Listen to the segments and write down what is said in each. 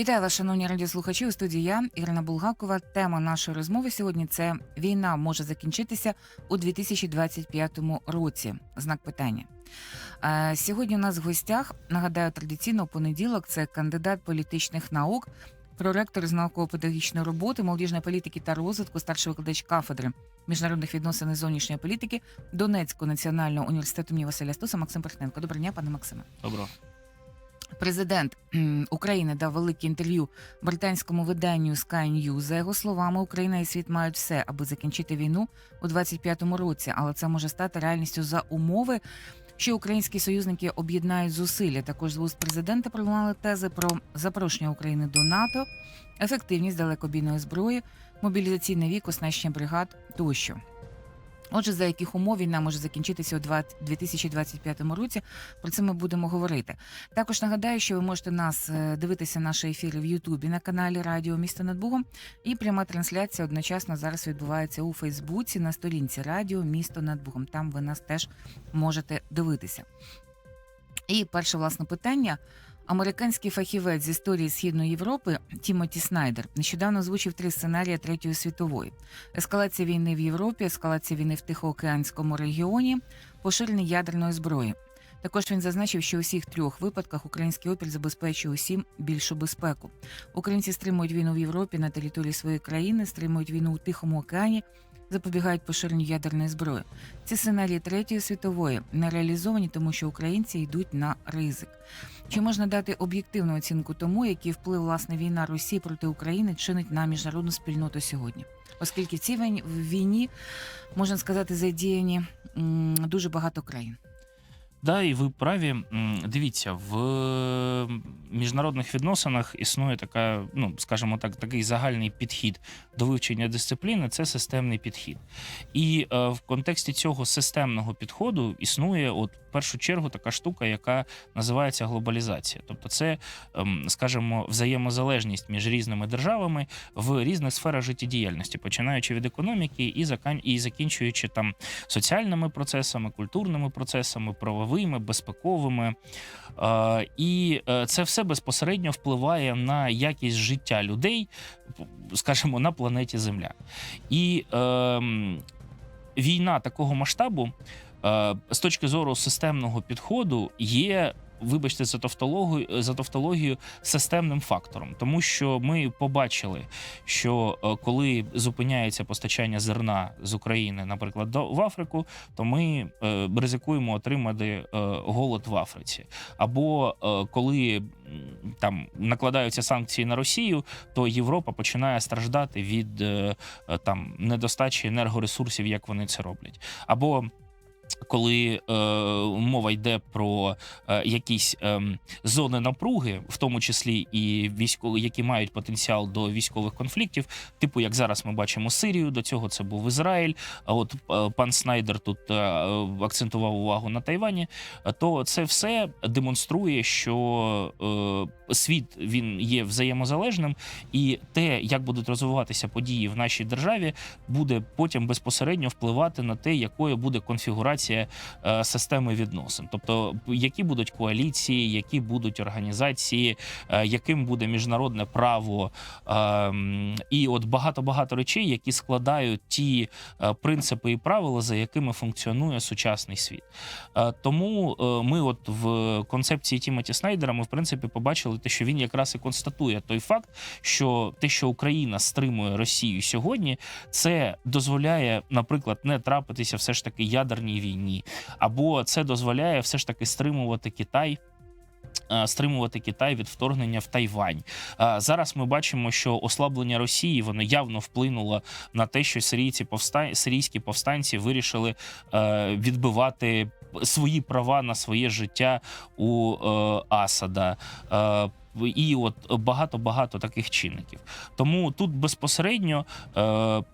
Вітаю вас, шановні радіослухачі. У студії я Ірина Булгакова. Тема нашої розмови сьогодні це війна може закінчитися у 2025 році. Знак питання. Е, Сьогодні у нас в гостях нагадаю традиційно понеділок. Це кандидат політичних наук, проректор з науково-педагогічної роботи, молодіжної політики та розвитку, старший викладач кафедри міжнародних відносин і зовнішньої політики Донецького національного університету імені Василя Стуса Максим Портненко. Доброго дня, пане Максиме. Добро. Президент України дав велике інтерв'ю британському виданню Sky News. За його словами, Україна і світ мають все, аби закінчити війну у 25-му році, але це може стати реальністю за умови, що українські союзники об'єднають зусилля. Також з вуст президента пролунали тези про запрошення України до НАТО, ефективність далекобійної зброї, мобілізаційний вік, оснащення бригад тощо. Отже, за яких умов війна може закінчитися у 2025 році, про це ми будемо говорити. Також нагадаю, що ви можете нас е, дивитися наші ефіри в Ютубі на каналі Радіо Місто над Бугом. І пряма трансляція одночасно зараз відбувається у Фейсбуці на сторінці Радіо Місто над Бугом. Там ви нас теж можете дивитися. І перше власне питання. Американський фахівець з історії Східної Європи Тімоті Снайдер нещодавно озвучив три сценарії Третьої світової: ескалація війни в Європі, ескалація війни в Тихоокеанському регіоні, поширення ядерної зброї. Також він зазначив, що у всіх трьох випадках український опір забезпечує усім більшу безпеку. Українці стримують війну в Європі на території своєї країни, стримують війну у Тихому океані, запобігають поширенню ядерної зброї. Ці сценарії третьої світової не реалізовані, тому що українці йдуть на ризик. Чи можна дати об'єктивну оцінку тому, який вплив власне війна Росії проти України чинить на міжнародну спільноту сьогодні? Оскільки в війні можна сказати задіяні дуже багато країн. Да, і ви праві. Дивіться, в міжнародних відносинах існує така, ну скажімо так, такий загальний підхід до вивчення дисципліни це системний підхід. І е, в контексті цього системного підходу існує, от в першу чергу, така штука, яка називається глобалізація. Тобто, це, ем, скажімо, взаємозалежність між різними державами в різних сферах життєдіяльності, починаючи від економіки і закінчуючи там соціальними процесами, культурними процесами, правовими, безпековими. Е, І е, це все безпосередньо впливає на якість життя людей, скажімо, на планеті Земля. І е, війна такого масштабу е, з точки зору системного підходу є. Вибачте за тавтологію, за тавтологію системним фактором, тому що ми побачили, що е, коли зупиняється постачання зерна з України, наприклад, до в Африку, то ми е, ризикуємо отримати е, голод в Африці. Або коли там накладаються санкції на Росію, то Європа починає страждати від там недостачі енергоресурсів, як вони це роблять. Або коли е, мова йде про е, якісь е, зони напруги, в тому числі і військові, які мають потенціал до військових конфліктів, типу як зараз ми бачимо Сирію, до цього це був Ізраїль. А от е, пан Снайдер тут е, акцентував увагу на Тайвані, то це все демонструє, що е, світ він є взаємозалежним, і те, як будуть розвиватися події в нашій державі, буде потім безпосередньо впливати на те, якою буде конфігурація е, системи відносин, тобто які будуть коаліції, які будуть організації, е, яким буде міжнародне право, е, і от багато багато речей, які складають ті е, принципи і правила, за якими функціонує сучасний світ. Е, Тому е, ми, от в концепції Тімоті Снайдера, ми в принципі побачили те, що він якраз і констатує той факт, що те, що Україна стримує Росію сьогодні, це дозволяє, наприклад, не трапитися все ж таки ядерній війні, або це дозволяє все ж таки стримувати Китай. Стримувати Китай від вторгнення в Тайвань. Зараз ми бачимо, що ослаблення Росії воно явно вплинуло на те, що сирійці повста... сирійські повстанці вирішили е, відбивати свої права на своє життя у е, Асада. Е, і от багато багато таких чинників. Тому тут безпосередньо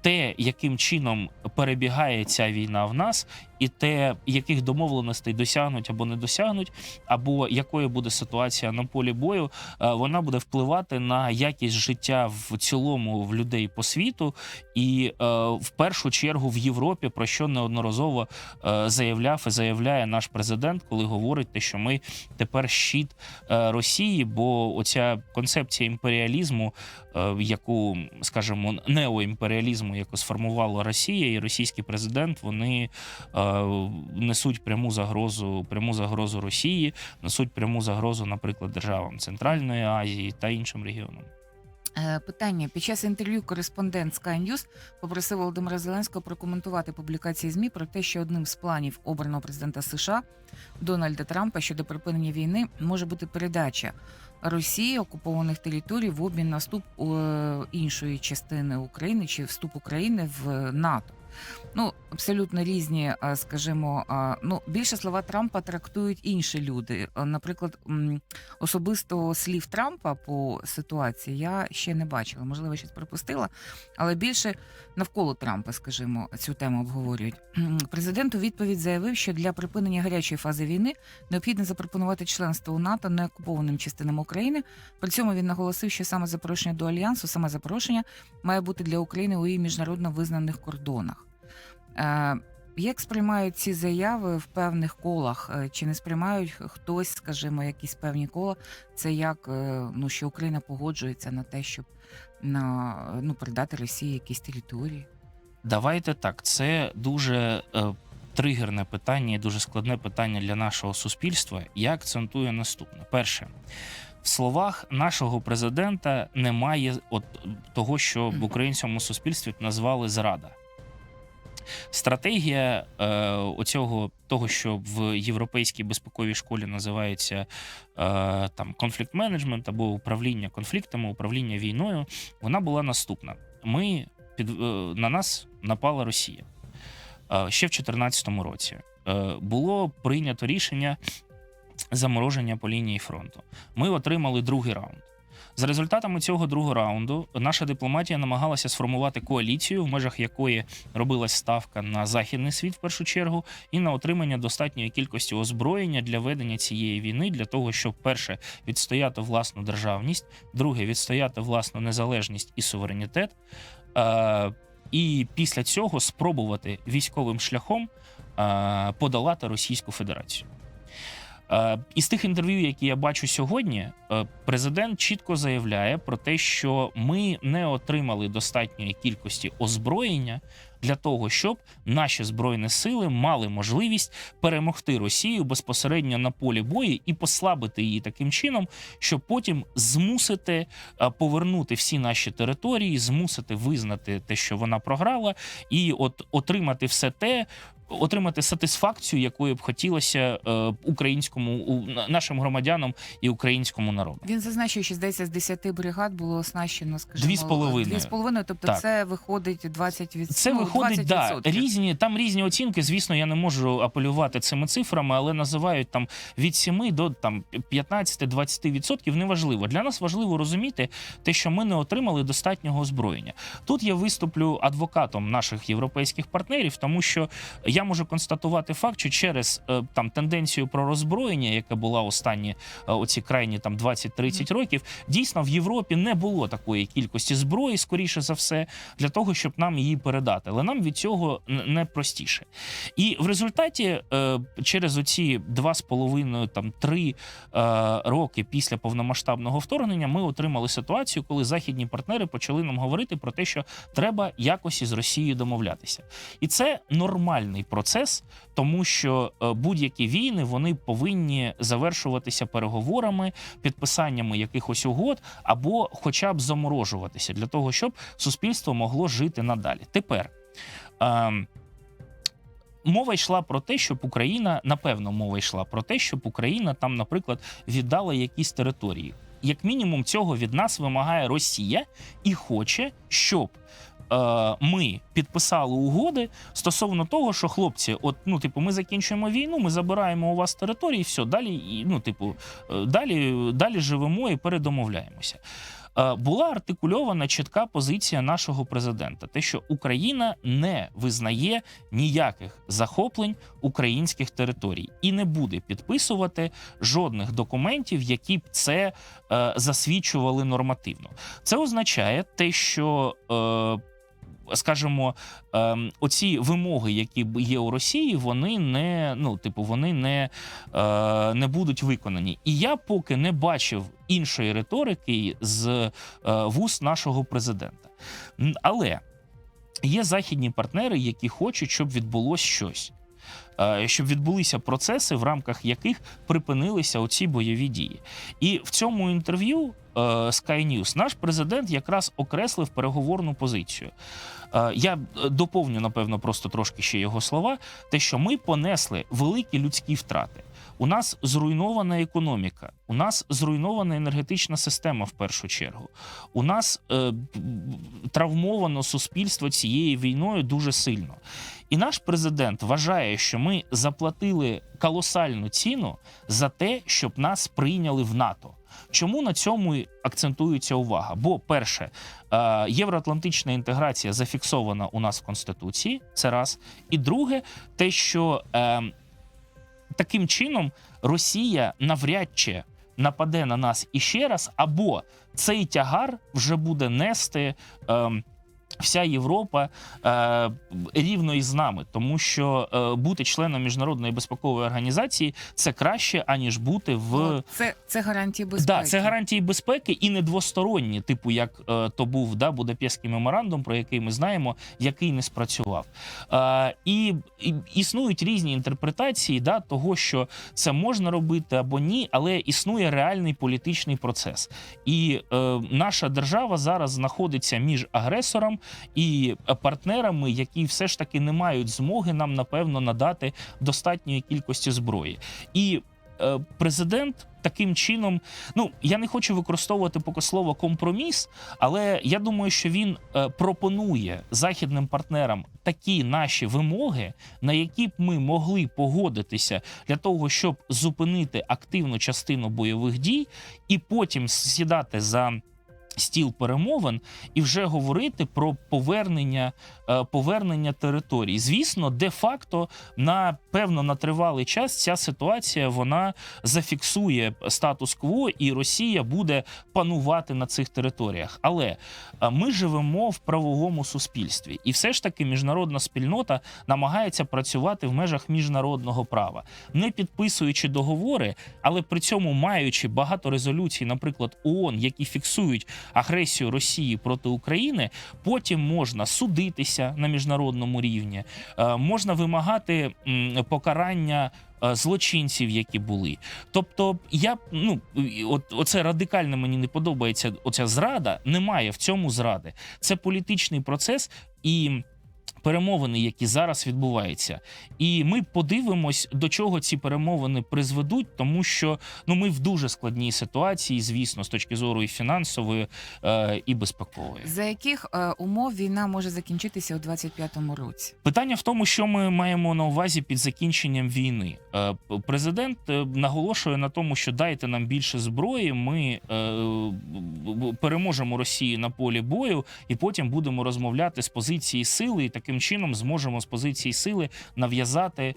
те, яким чином перебігає ця війна в нас, і те, яких домовленостей досягнуть або не досягнуть, або якою буде ситуація на полі бою, е, вона буде впливати на якість життя в цілому в людей по світу, і е, в першу чергу в Європі, про що неодноразово е, заявляв і заявляє наш президент, коли говорить те, що ми тепер щит Росії, бо оця концепція імперіалізму, яку, скажімо, неоімперіалізму, яку сформувала Росія і російський президент, вони е, несуть пряму загрозу, пряму загрозу Росії, несуть пряму загрозу, наприклад, державам Центральної Азії та іншим регіонам. Е, Питання під час інтерв'ю кореспондент Sky News попросив Володимира Зеленського прокоментувати публікації змі про те, що одним з планів обраного президента США Дональда Трампа щодо припинення війни може бути передача Росії окупованих територій в обмін на вступ е, іншої частини України чи вступ України в НАТО. Ну, абсолютно різні, е, скажімо, е, ну більше слова Трампа трактують інші люди. Е, Наприклад, особисто слів Трампа по ситуації я ще не бачила. Можливо, щось пропустила, але більше навколо Трампа, скажімо, цю тему обговорюють. Президент у відповідь заявив, що для припинення гарячої фази війни необхідно запропонувати членство у НАТО неокупованим частинам України. При цьому він наголосив, що саме запрошення до альянсу, саме запрошення має бути для України у її міжнародно визнаних кордонах. Е, як сприймають ці заяви в певних колах? Е, Чи не сприймають хтось, скажімо, якісь певні кола? Це як е, ну що Україна погоджується на те, щоб на ну передати Росії якісь території? Давайте так. Це дуже е, тригерне питання і дуже складне питання для нашого суспільства. Я акцентую наступне: перше. В словах нашого президента немає от того, що в українському суспільстві назвали зрада. Стратегія е, оцього того, що в європейській безпековій школі називається е, там конфлікт менеджмент або управління конфліктами, управління війною, вона була наступна. Ми під е, на нас напала Росія Е, ще в 2014 році. Е, Було прийнято рішення замороження по лінії фронту. Ми отримали другий раунд. За результатами цього другого раунду наша дипломатія намагалася сформувати коаліцію, в межах якої робилась ставка на західний світ в першу чергу, і на отримання достатньої кількості озброєння для ведення цієї війни, для того, щоб перше відстояти власну державність, друге відстояти власну незалежність і суверенітет. Е, і після цього спробувати військовим шляхом е, подолати Російську Федерацію. Е, Із тих інтерв'ю, які я бачу сьогодні, е, президент чітко заявляє про те, що ми не отримали достатньої кількості озброєння для того, щоб наші збройні сили мали можливість перемогти Росію безпосередньо на полі бою і послабити її таким чином, щоб потім змусити е, повернути всі наші території, змусити визнати те, що вона програла, і от отримати все те. Отримати сатисфакцію, якої б хотілося е, українському нашим громадянам і українському народу. Він зазначив, що здається, з 10 бригад було оснащено, скажімо, Дві з половиною. Дві з половиною, тобто Так. це виходить 20 від... Це ну, виходить, да, 20%. різні там різні оцінки. Звісно, я не можу апелювати цими цифрами, але називають там від 7 до там 15-20 відсотків. Неважливо. Для нас важливо розуміти те, що ми не отримали достатнього озброєння. Тут я виступлю адвокатом наших європейських партнерів, тому що я можу констатувати факт, що через е, там тенденцію про роззброєння, яка була останні е, оці крайні там 20-30 років, дійсно в Європі не було такої кількості зброї, скоріше за все, для того, щоб нам її передати. Але нам від цього не простіше. І в результаті, е, через оці два з половиною там три роки після повномасштабного вторгнення, ми отримали ситуацію, коли західні партнери почали нам говорити про те, що треба якось із Росією домовлятися. І це нормальний процес, тому що е, будь-які війни вони повинні завершуватися переговорами, підписаннями якихось угод або хоча б заморожуватися для того, щоб суспільство могло жити надалі. Тепер. ем, Мова йшла про те, щоб Україна, напевно, мова йшла про те, щоб Україна там, наприклад, віддала якісь території. Як мінімум, цього від нас вимагає Росія і хоче, щоб ми підписали угоди стосовно того, що хлопці, от ну, типу, ми закінчуємо війну, ми забираємо у вас території, все далі, і, ну, типу, е, далі, далі живемо і передомовляємося. е, була артикульована чітка позиція нашого президента: те, що Україна не визнає ніяких захоплень українських територій і не буде підписувати жодних документів, які б це е, засвідчували нормативно. Це означає те, що. Е, Скажімо, ем, оці вимоги, які є у Росії, вони не ну, типу, вони не, е, не будуть виконані. І я поки не бачив іншої риторики з е, вуст нашого президента. Але є західні партнери, які хочуть, щоб відбулось щось. Е, Щоб відбулися процеси, в рамках яких припинилися оці бойові дії. І в цьому інтерв'ю Sky News наш президент якраз окреслив переговорну позицію. Е, Я е, доповню, напевно, просто трошки ще його слова: те, що ми понесли великі людські втрати. У нас зруйнована економіка, у нас зруйнована енергетична система в першу чергу. У нас е, травмовано суспільство цією війною дуже сильно. І наш президент вважає, що ми заплатили колосальну ціну за те, щоб нас прийняли в НАТО. Чому на цьому акцентується увага? Бо, перше, е, євроатлантична інтеграція зафіксована у нас в Конституції, це раз. І друге, те, що е, таким чином Росія навряд чи нападе на нас іще раз, або цей тягар вже буде нести. Вся Європа е, рівно із нами, тому що е, бути членом міжнародної безпекової організації це краще аніж бути в Ну, Це, це гарантії безпеки. Да, це гарантії безпеки і не двосторонні, типу як е, то був да, Будапештський меморандум, про який ми знаємо, який не спрацював. Е, і, і існують різні інтерпретації да, того, що це можна робити або ні, але існує реальний політичний процес. І е, наша держава зараз знаходиться між агресором і партнерами, які все ж таки не мають змоги нам, напевно, надати достатньої кількості зброї. І е, президент таким чином, ну я не хочу використовувати поки слово компроміс, але я думаю, що він е, пропонує західним партнерам такі наші вимоги, на які б ми могли погодитися для того, щоб зупинити активну частину бойових дій, і потім сідати за. Стіл перемовин і вже говорити про повернення, е, повернення територій. Звісно, де-факто на певно на тривалий час ця ситуація вона зафіксує статус-кво, і Росія буде панувати на цих територіях. Але е, ми живемо в правовому суспільстві, і все ж таки міжнародна спільнота намагається працювати в межах міжнародного права, не підписуючи договори, але при цьому маючи багато резолюцій, наприклад, ООН, які фіксують агресію Росії проти України, потім можна судитися на міжнародному рівні, е, можна вимагати покарання. е, Злочинців, які були, тобто я ну от оце радикально мені не подобається. Оця зрада немає в цьому зради. Це політичний процес і перемовини, які зараз відбуваються. І ми подивимось, до чого ці перемовини призведуть, тому що ну ми в дуже складній ситуації, звісно, з точки зору і фінансової, е, і безпекової. За яких е, умов війна може закінчитися у 25-му році? Питання в тому, що ми маємо на увазі під закінченням війни. Е, Президент е, наголошує на тому, що дайте нам більше зброї. Ми е, переможемо Росію на полі бою, і потім будемо розмовляти з позиції сили, і таким чином зможемо з позиції сили нав'язати е,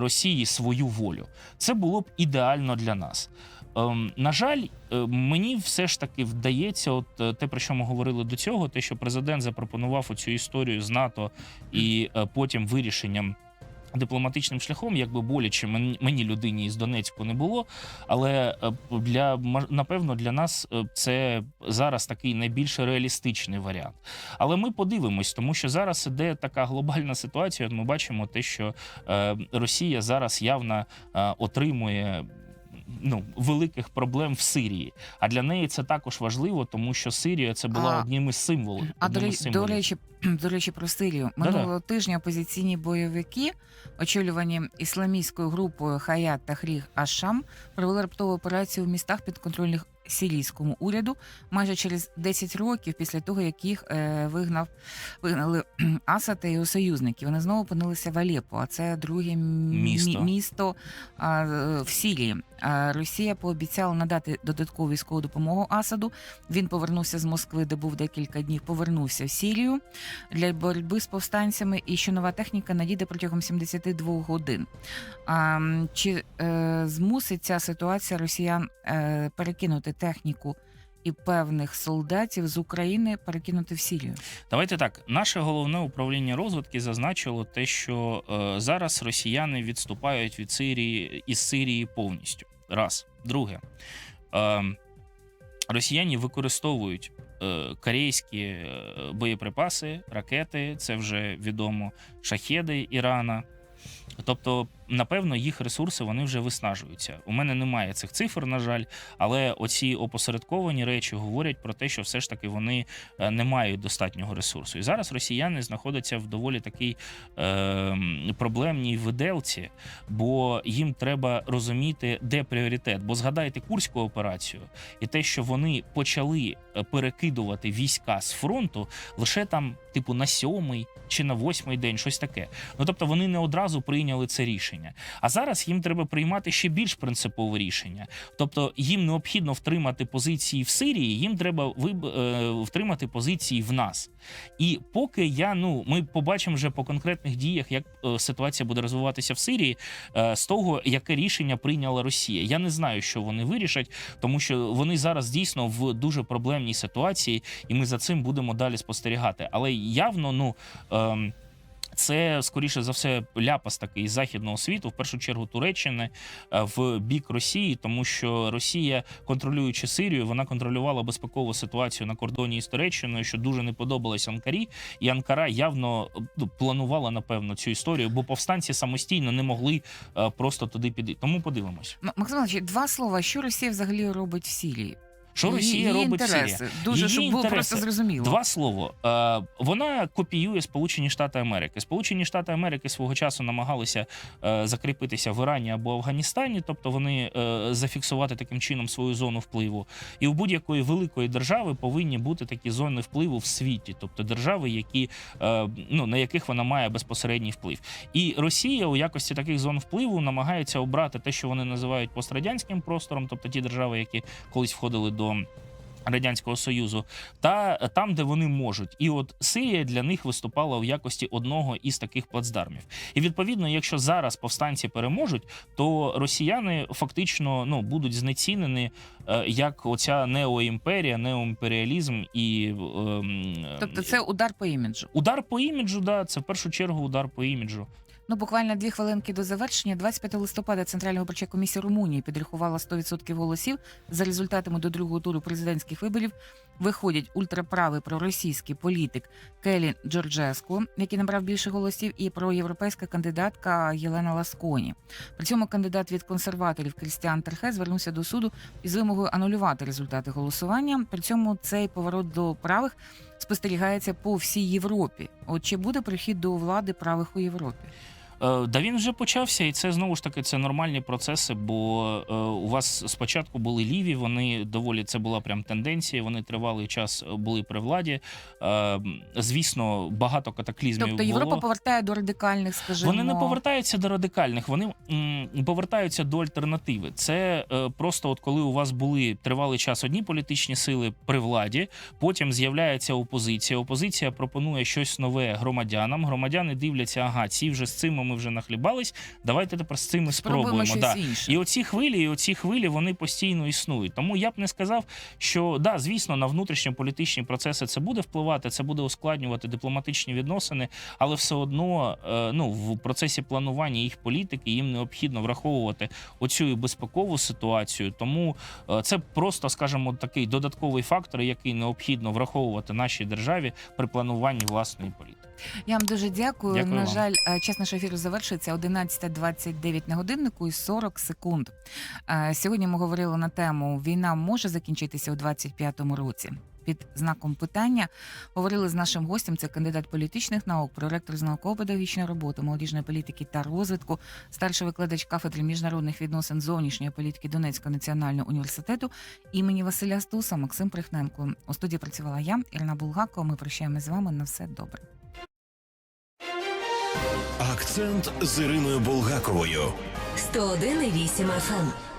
Росії свою волю. Це було б ідеально для нас. Ем, на жаль, е, мені все ж таки вдається, от е, те, про що ми говорили до цього, те, що президент запропонував оцю історію з НАТО і е, потім вирішенням. Дипломатичним шляхом, якби боляче мені, людині із Донецьку не було. Але е, для напевно для нас е, це зараз такий найбільш реалістичний варіант. Але ми подивимось, тому що зараз іде така глобальна ситуація. Ми бачимо те, що е, Росія зараз явно отримує. Ну, великих проблем в Сирії, а для неї це також важливо, тому що Сирія це була А- одним із символів. А до, із до речі, до речі, про Сирію Да-да. тижня опозиційні бойовики, очолювані ісламістською групою Хаят та Хріг Ашам, провели раптову операцію в містах підконтрольних сирійському уряду майже через 10 років після того, як їх е, вигнав вигнали Асад та його союзники. Вони знову опинилися в Алеппо, а це друге Місто. мі- місто в Сирії. Росія пообіцяла надати додаткову військову допомогу Асаду. Він повернувся з Москви, де був декілька днів. Повернувся в Сірію для боротьби з повстанцями, і що нова техніка надійде протягом 72 годин. А, чи е, змусить ця ситуація росіян е, перекинути техніку і певних солдатів з України перекинути в Сірію? Давайте так. Наше головне управління розвідки зазначило те, що е, зараз росіяни відступають від Сирії із Сирії повністю. Раз. Друге, е, росіяни використовують е, корейські е, боєприпаси, ракети, це вже відомо, шахеди Ірана. Тобто, напевно, їх ресурси вони вже виснажуються. У мене немає цих цифр, на жаль, але оці опосередковані речі говорять про те, що все ж таки вони е, не мають достатнього ресурсу. І зараз росіяни знаходяться в доволі такій е, проблемній виделці, бо їм треба розуміти, де пріоритет. Бо згадайте курську операцію і те, що вони почали е, перекидувати війська з фронту лише там, типу, на сьомий чи на восьмий день, щось таке. Ну тобто вони не одразу прийняли це рішення. А зараз їм треба приймати ще більш принципове рішення. Тобто їм необхідно втримати позиції в Сирії, їм треба е, втримати позиції в нас. І поки я ну ми побачимо вже по конкретних діях, як е, ситуація буде розвиватися в Сирії, е, з того, яке рішення прийняла Росія. Я не знаю, що вони вирішать, тому що вони зараз дійсно в дуже проблемній ситуації, і ми за цим будемо далі спостерігати. Але явно, ну. Ем, це скоріше за все ляпас такий з західного світу, в першу чергу Туреччини е, в бік Росії, тому що Росія, контролюючи Сирію, вона контролювала безпекову ситуацію на кордоні із Туреччиною, що дуже не подобалось Анкарі. І Анкара явно ну, планувала напевно цю історію, бо повстанці самостійно не могли е, просто туди піти. Тому подивимось, Максим Іванович, два слова. Що Росія взагалі робить в Сирії? Що Росія її робить інтереси. Дуже Її щоб було просто зрозуміло. Два слова. Е, вона копіює Сполучені Штати Америки. Сполучені Штати Америки свого часу намагалися е, закріпитися в Ірані або Афганістані, тобто вони е, зафіксувати таким чином свою зону впливу. І у будь-якої великої держави повинні бути такі зони впливу в світі, тобто держави, які е, ну на яких вона має безпосередній вплив. І Росія у якості таких зон впливу намагається обрати те, що вони називають пострадянським простором, тобто ті держави, які колись входили до. Радянського Союзу та там, де вони можуть, і от Сирія для них виступала в якості одного із таких плацдармів. І відповідно, якщо зараз повстанці переможуть, то росіяни фактично ну будуть знецінені е, як оця неоімперія, неоімперіалізм і ем, Тобто це удар по іміджу. удар по іміджу. Да, це в першу чергу удар по іміджу. Ну, буквально дві хвилинки до завершення. 25 листопада Центральна виборча комісія Румунії підрахувала 100% голосів. За результатами до другого туру президентських виборів виходять ультраправий проросійський політик Келі Джорджеску, який набрав більше голосів, і проєвропейська кандидатка Єлена Ласконі. При цьому кандидат від консерваторів Крістіан Терхе звернувся до суду із вимогою анулювати результати голосування. При цьому цей поворот до правих спостерігається по всій Європі. От чи буде прихід до влади правих у Європі? Е, Да він вже почався, і це знову ж таки це нормальні процеси. Бо е, у вас спочатку були ліві, вони доволі це була прям тенденція. Вони тривалий час були при владі. Е, звісно, багато катаклізмів Тобто було. Європа повертає до радикальних, скажімо. Вони не повертаються до радикальних, вони м, повертаються до альтернативи. Це е, просто, от коли у вас були тривалий час одні політичні сили при владі, потім з'являється опозиція. Опозиція пропонує щось нове громадянам. Громадяни дивляться, ага, ці вже з цим ми вже нахлібались. Давайте тепер з цими Спробуємо спробуємо. Да. інше. І оці хвилі, і оці хвилі вони постійно існують. Тому я б не сказав, що да, звісно, на внутрішньополітичні процеси це буде впливати, це буде ускладнювати дипломатичні відносини, але все одно е, ну, в процесі планування їх політики їм необхідно враховувати оцю і безпекову ситуацію. Тому е, це просто, скажімо, такий додатковий фактор, який необхідно враховувати нашій державі при плануванні власної політики. Я вам дуже дякую. Дякую на вам. жаль, е, час нашого ефіру завершується 11.29 на годиннику і 40 секунд. Е, Сьогодні ми говорили на тему Війна може закінчитися у 25-му році. Під знаком питання. Говорили з нашим гостем. Це кандидат політичних наук, проректор з науково-педагогічної роботи, молодіжної політики та розвитку, старший викладач кафедри міжнародних відносин зовнішньої політики Донецького національного університету імені Василя Стуса Максим Прихненко. У студії працювала я, Ірина Булгакова. Ми прощаємося з вами на все добре. Акцент з Іриною Булгаковою. 101,8 FM.